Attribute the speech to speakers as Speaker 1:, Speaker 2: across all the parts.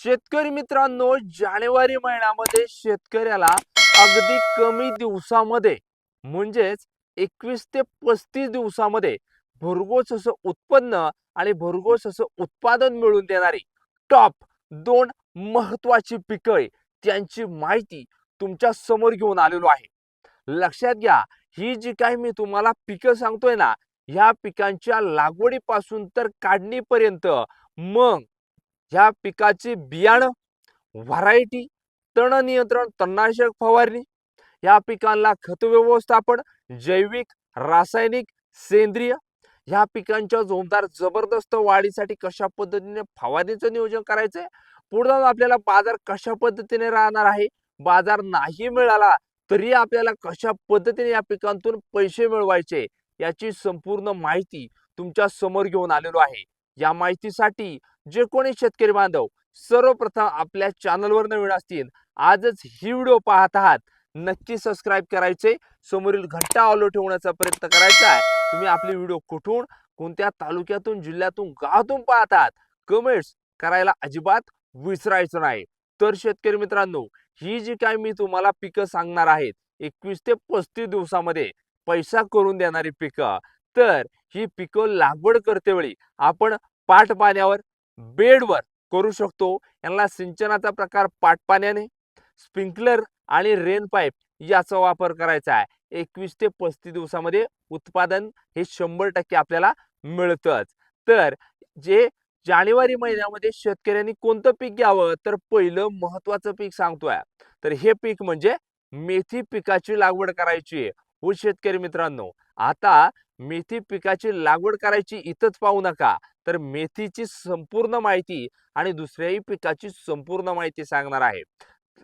Speaker 1: शेतकरी मित्रांनो जानेवारी महिन्यामध्ये शेतकऱ्याला अगदी कमी दिवसामध्ये म्हणजेच एकवीस ते पस्तीस दिवसामध्ये भरघोस असं उत्पन्न आणि भरघोस असं उत्पादन मिळवून देणारी टॉप दोन महत्वाची पिकं त्यांची माहिती तुमच्यासमोर घेऊन आलेलो आहे. लक्षात घ्या ही जी काही मी तुम्हाला पिकं सांगतोय ना ह्या पिकांच्या लागवडीपासून तर काढणीपर्यंत मग ह्या पिकाचे बियाणं व्हरायटी तण नियंत्रण तणनाशक फवारणी या पिकांना खत व्यवस्थापन जैविक रासायनिक सेंद्रिय ह्या पिकांच्या जोमदार जबरदस्त वाढीसाठी कशा पद्धतीने फवारणीचं नियोजन करायचंय? पुढे आपल्याला बाजार कशा पद्धतीने राहणार आहे? बाजार नाही मिळाला तरी आपल्याला कशा पद्धतीने या पिकांतून पैसे मिळवायचे? याची संपूर्ण माहिती तुमच्यासमोर घेऊन आलेलो आहे. या माहितीसाठी जे कोणी शेतकरी बांधव सर्वप्रथम आपल्या चॅनलवर नवीन असतील आजच ही व्हिडिओ पाहत आहात नक्की सबस्क्राईब करायचे. समोरील घंटा ऑलो ठेवण्याचा प्रयत्न करायचा आहे. तुम्ही आपले व्हिडिओ कुठून कोणत्या तालुक्यातून जिल्ह्यातून गावातून पाहतात कमेंट्स करायला अजिबात विसरायचं नाही. तर शेतकरी मित्रांनो ही जी काय मी तुम्हाला पिकं सांगणार आहेत एकवीस ते पस्तीस दिवसामध्ये पैसा करून देणारी पिकं. तर ही पिकं लागवड करते वेळी आपण पाट पाण्यावर बेडवर करू शकतो. यांना सिंचनाचा प्रकार पाट पाण्याने स्प्रिंकलर आणि रेन पाईप याचा वापर करायचा आहे. एकवीस ते पस्तीस दिवसामध्ये उत्पादन हे शंभर टक्के आपल्याला मिळतंच. तर जे जानेवारी महिन्यामध्ये शेतकऱ्यांनी कोणतं पीक घ्यावं? तर पहिलं महत्वाचं पीक सांगतोय. तर हे पीक म्हणजे मेथी पिकाची लागवड करायची आहे. हो शेतकरी मित्रांनो आता मेथी पिकाची लागवड करायची इथंच पाहू नका. तर मेथीची संपूर्ण माहिती आणि दुसऱ्याही पिकाची संपूर्ण माहिती सांगणार आहे.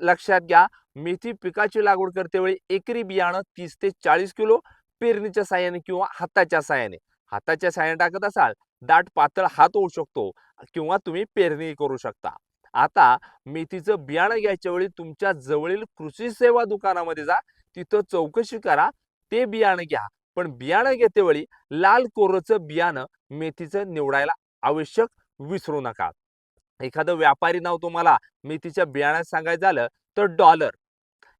Speaker 1: लक्षात घ्या मेथी पिकाची लागवड करतेवेळी एकरी बियाणं तीस ते चाळीस किलो पेरणीच्या साह्याने किंवा हाताच्या साह्याने हाताच्या साह्याने टाकत असाल दाट पातळ हात होऊ शकतो किंवा तुम्ही पेरणी करू शकता. आता मेथीचं बियाणं घ्यायच्या वेळी तुमच्या जवळील कृषी सेवा दुकानामध्ये जा तिथं चौकशी करा ते बियाणं घ्या. पण बियाणं घेतेवेळी लाल कोरचं बियाणं मेथीचं निवडायला आवश्यक विसरू नका. एखादं व्यापारी नाव तुम्हाला मेथीच्या बियाण्यात सांगायचं झालं तर डॉलर.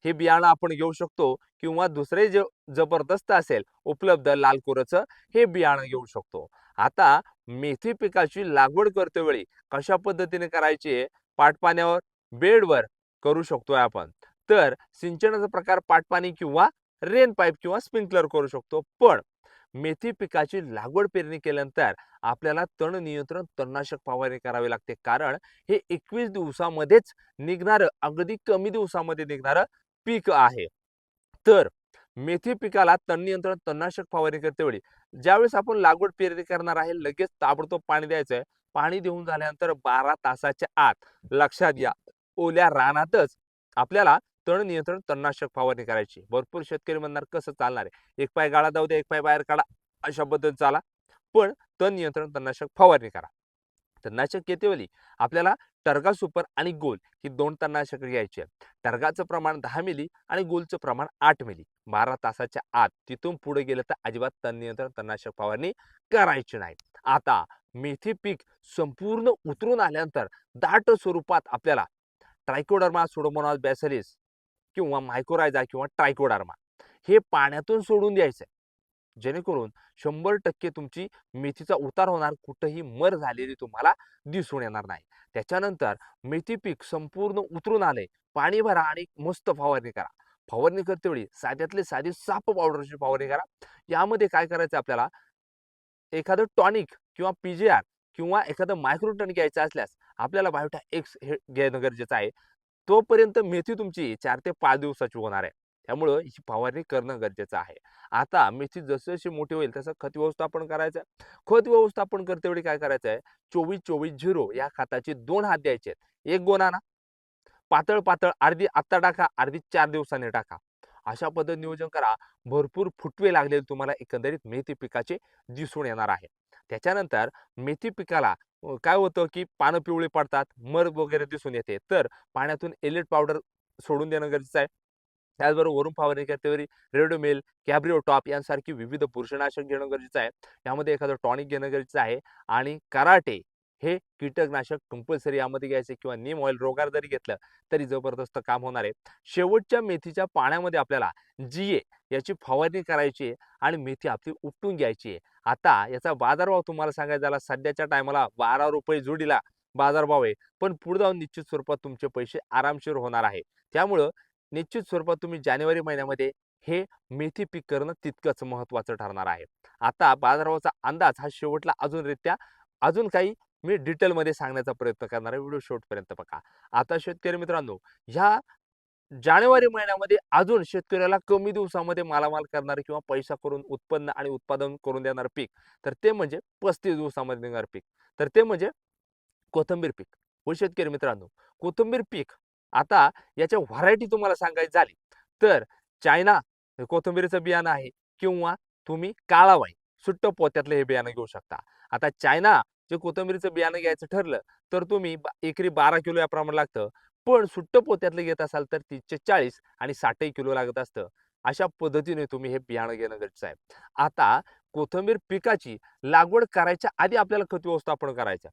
Speaker 1: हे बियाणं आपण घेऊ शकतो किंवा दुसरे जे जबरदस्त असेल उपलब्ध लाल कोरचं हे बियाणं घेऊ शकतो. आता मेथी पिकाची लागवड करते वेळी कशा पद्धतीने करायची? पाटपाण्यावर बेडवर करू शकतोय आपण. तर सिंचनाचा प्रकार पाटपाणी किंवा रेन पाईप किंवा स्प्रिंकलर करू शकतो. पण मेथी पिकाची लागवड पेरणी केल्यानंतर आपल्याला तण नियंत्रण तणनाशक फवारणी करावी लागते. कारण हे एकवीस दिवसामध्येच निघणारं अगदी कमी दिवसामध्ये निघणारं पीक आहे. तर मेथी पिकाला तण नियंत्रण तणनाशक फवारणी करते वेळी ज्यावेळेस आपण लागवड पेरणी करणार आहे लगेच ताबडतोब पाणी द्यायचंय. पाणी देऊन झाल्यानंतर बारा तासाच्या आत लक्षात घ्या. ओल्या रानातच आपल्याला तण नियंत्रण तणनाशक फवारणी करायची. भरपूर शेतकरी म्हणणार कसं चालणार आहे? एक पाय गाळा जाऊ द्या एक पाय बाहेर काढा. अशा पद्धतीने चाला. पण तण नियंत्रण तणनाशक फवारणी करा. तणनाशक येतेवेळी आपल्याला टर्गा सुपर आणि गोल ही दोन तणनाशक घ्यायची आहेत. टर्गाचं प्रमाण दहा मिली आणि गोलचं प्रमाण आठ मिली. बारा तासाच्या आत तिथून पुढे गेलं तर अजिबात तण नियंत्रण तणनाशक फवारणी करायची नाही. आता मेथी पीक संपूर्ण उतरून आल्यानंतर दाट स्वरूपात आपल्याला ट्रायकोडर्मा सुडोमोनास बॅसलिस किंवा मायकोरायझा किंवा ट्रायकोडार्मा हे पाण्यातून सोडून द्यायचं जेणेकरून शंभर टक्के तुमची मेथीचा उतार होणार कुठंही मर झालेली तुम्हाला दिसून येणार नाही. त्याच्यानंतर मेथी पीक संपूर्ण उतरून आले पाणी भरा आणि मस्त फवारणी करा. फवारणी करतेवेळी साध्यातले साधी साप पावडरची फवारणी करा. यामध्ये काय करायचं आपल्याला? एखादं टॉनिक किंवा पीजीआर किंवा एखादं मायक्रोटन घ्यायचं असल्यास आपल्याला बायोटा एक्स हे घेणं गरजेचं आहे. तोपर्यंत मेथी तुमची चार ते पाच दिवसाची होणार आहे. त्यामुळं ही फवारणी करणं गरजेचं आहे. आता मेथी जशी मोठी होईल तसं खत व्यवस्थापन करायचं. आहे खत व्यवस्थापन करते वेळी काय करायचं आहे? चोवीस चोवीस झिरो या खताचे दोन हात द्यायचे आहेत. एक गोणाना पातळ पातळ अर्धी आत्ता टाका अर्धी चार दिवसांनी टाका. अशा पद्धत नियोजन करा. भरपूर फुटवे लागलेले तुम्हाला एकंदरीत मेथी पिकाचे दिसून येणार आहे. त्याच्यानंतर मेथी पिकाला काय होतं की पानं पिवळी पडतात मर वगैरे दिसून येते. तर पाण्यातून एलिट पावडर सोडून देणं गरजेचं आहे. त्याचबरोबर वरून फवारणी करतेवेळी रेडोमेल कॅब्रिओ टॉप यांसारखी विविध बुरशीनाशक घेणं गरजेचं आहे. यामध्ये एखादं टॉनिक घेणं गरजेचं आहे. आणि कराटे हे कीटकनाशक कंपल्सरी यामध्ये घ्यायचे किंवा नीम ऑइल रोगार जरी घेतलं तरी जबरदस्त काम होणार आहे. शेवटच्या मेथीच्या पाण्यामध्ये आपल्याला जीए याची फवारणी करायची आहे आणि मेथी आपली उपटून घ्यायची आहे. आता याचा बाजारभाव तुम्हाला सांगायचा झाला सध्याच्या टायमाला बारा रुपये जोडीला बाजारभाव आहे. पण पुढे जाऊन निश्चित स्वरूपात तुमचे पैसे आरामशीर होणार आहे. त्यामुळं निश्चित स्वरूपात तुम्ही जानेवारी महिन्यामध्ये हे मेथी पीक करणं तितकंच महत्त्वाचं ठरणार आहे. आता बाजारभावाचा अंदाज हा शेवटला अजून रित्या अजून काही मी डिटेलमध्ये सांगण्याचा प्रयत्न करणार आहे. व्हिडिओ शेवटपर्यंत बघा. आता शेतकरी मित्रांनो ह्या जानेवारी महिन्यामध्ये अजून शेतकऱ्याला कमी दिवसामध्ये मालामाल करणारे किंवा पैसा करून उत्पन्न आणि उत्पादन करून देणार पीक तर ते म्हणजे पस्तीस दिवसामध्ये निघणार पीक. तर ते म्हणजे कोथंबीर पीक. हो शेतकरी मित्रांनो कोथंबीर पीक आता याच्या व्हरायटी तुम्हाला सांगायची झाली तर चायना हे कोथिंबीरीचं बियाणं आहे किंवा तुम्ही काळावाई सुट्ट पोत्यातलं हे बियाणं घेऊ शकता. आता चायना जे कोथिंबीरीचं बियाणं घ्यायचं ठरलं तर तुम्ही एकरी बारा किलो या प्रमाणात लागतं. पण सुट्ट पोत्यातलं घेत असाल तर तीसशे चाळीस आणि साठही किलो लागत असतं. अशा पद्धतीने तुम्ही हे बियाणं घेणं गरजेचं आहे. आता कोथिंबीर पिकाची लागवड करायच्या आधी आपल्याला खत व्यवस्थापन करायचं.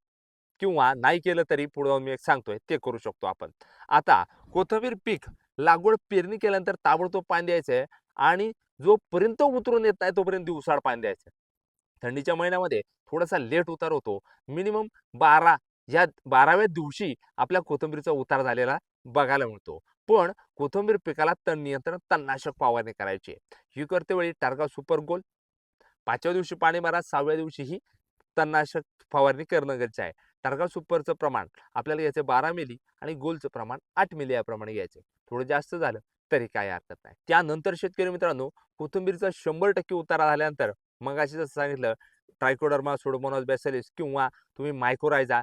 Speaker 1: किंवा नाही केलं तरी पुढे जाऊन मी एक सांगतोय ते करू शकतो आपण. आता कोथंबीर पीक लागवड पेरणी केल्यानंतर ताबडतोब पाणी द्यायचं आहे आणि जोपर्यंत उतरून येत नाही तोपर्यंत दिवसाड पाणी द्यायचं थंडीच्या महिन्यामध्ये थोडासा लेट उतार होतो. मिनिमम बारा या बाराव्या दिवशी आपल्या कोथंबीरचा उतार झालेला बघायला मिळतो. पण कोथिंबीर पिकाला तण नियंत्रण तणनाशक फवारणी करायची ही करते वेळी टार्गा सुपर गोल. पाचव्या दिवशी पाणी मारा सहाव्या दिवशी ही तणनाशक फवारणी करणं गरजेचं आहे. टार्गा सुपरचं प्रमाण आपल्याला घ्यायचं बारा मिली आणि गोलचं प्रमाण आठ मिली याप्रमाणे घ्यायचं थोडं जास्त झालं तरी काही हरकत नाही. त्यानंतर शेतकरी मित्रांनो कोथिंबीरचा शंभर टक्के उतारा झाल्यानंतर मग अशी जसं सांगितलं ट्रायकोडर्मा सोडोमोनॉस बेसेलिस किंवा तुम्ही मायक्रोरायझा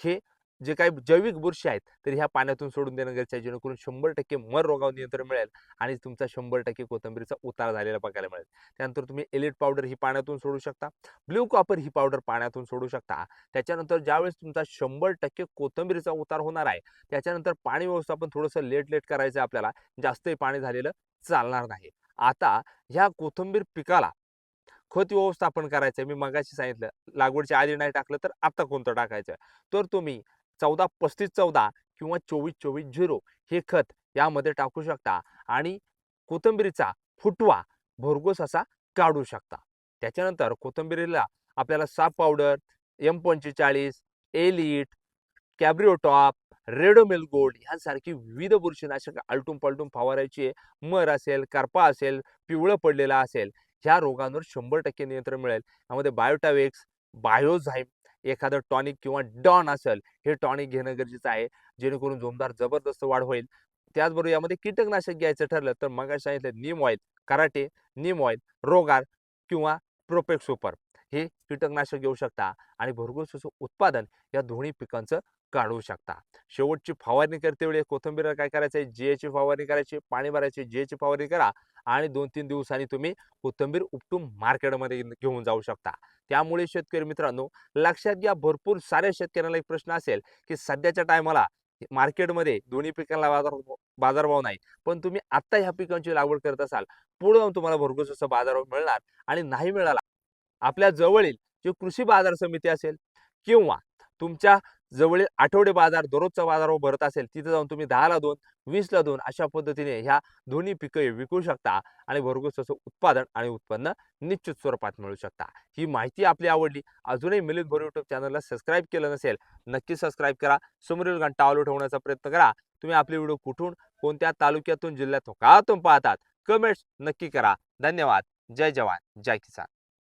Speaker 1: हे जे काही जैविक बुरशी आहेत तर ह्या पाण्यातून सोडून देणं गरजेचं आहे जेणेकरून शंभर टक्के मर रोगावर नियंत्रण मिळेल आणि तुमचा शंभर टक्के कोथिंबीरचा उतार झालेला बघायला मिळेल. त्यानंतर तुम्ही एलिट पावडर ही पाण्यातून सोडू शकता ब्ल्यू कॉपर ही पावडर पाण्यातून सोडू शकता. त्याच्यानंतर ज्यावेळेस तुमचा शंभर टक्के कोथिंबीरीचा उतार होणार आहे त्याच्यानंतर पाणी व्यवस्थापन थोडंसं लेट लेट करायचं आहे आपल्याला जास्तही पाणी झालेलं चालणार नाही. आता ह्या कोथिंबीर पिकाला खत व्यवस्थापन करायचं मी मगाशी सांगितलं लागवडच्या आधी नाही टाकलं तर आता कोणतं टाकायचं तर तुम्ही चौदा पस्तीस चौदा किंवा चोवीस चोवीस झिरो हे खत यामध्ये टाकू शकता आणि कोथिंबीरीचा फुटवा भरघोस असा काढू शकता. त्याच्यानंतर कोथिंबीरीला आपल्याला साप पावडर एम पंचेचाळीस Aliette Cabrio Top Ridomil gold ह्यासारखी विविध बुरशीनाशक आलटून पलटून फवारायची आहे. मर असेल करपा असेल पिवळं पडलेला असेल ह्या रोगांवर शंभर टक्के नियंत्रण मिळेल यामध्ये बायोटावेक्स बायोझाईम एखादं टॉनिक किंवा डॉन असेल हे टॉनिक घेणं गरजेचं आहे जेणेकरून जोमदार जबरदस्त वाढ होईल. त्याचबरोबर यामध्ये कीटकनाशक घ्यायचं ठरलं तर मग सांगितलं neem oil karate neem oil Rogor किंवा प्रोपेक्स सुपर. हे कीटकनाशक घेऊ शकता आणि भरघोस उत्पादन या दोन्ही पिकांचं काढू शकता. शेवटची फवारणी करते वेळी कोथिंबीर काय करायचं आहे जिएची फवारणी करायची पाणी भरायची जिएची फवारणी करा आणि दोन तीन दिवसांनी तुम्ही कोथिंबीर उपटून मार्केटमध्ये घेऊन जाऊ शकता. त्यामुळे शेतकरी मित्रांनो लक्षात घ्या भरपूर साऱ्या शेतकऱ्यांना एक प्रश्न असेल की सध्याच्या टायमाला मार्केटमध्ये दोन्ही पिकांना बाजार बाजारभाव नाही. पण तुम्ही आत्ता ह्या पिकांची लागवड करत असाल पुढे जाऊन तुम्हाला भरघोस असं बाजारभाव मिळणार आणि नाही मिळाला आपल्या जवळील जे कृषी बाजार समिती असेल किंवा तुमच्या जवळील आठवडे बाजार दररोजचा बाजार हो भरत असेल तिथे जाऊन तुम्ही दहाला दोन वीसला दोन अशा पद्धतीने ह्या दोन्ही पिकं विकू शकता आणि भरघोस असं उत्पादन आणि उत्पन्न निश्चित स्वरूपात मिळू शकता. ही माहिती आपली आवडली. अजूनही मिलिंद भोर युट्यूब चॅनलला सबस्क्राईब केलं नसेल नक्की सबस्क्राईब करा. समोरील घंटा आलो ठेवण्याचा प्रयत्न करा. तुम्ही आपले व्हिडिओ कुठून कोणत्या तालुक्यातून जिल्ह्यातून का पाहतात कमेंट्स नक्की करा. धन्यवाद. जय जवान. जय किसान.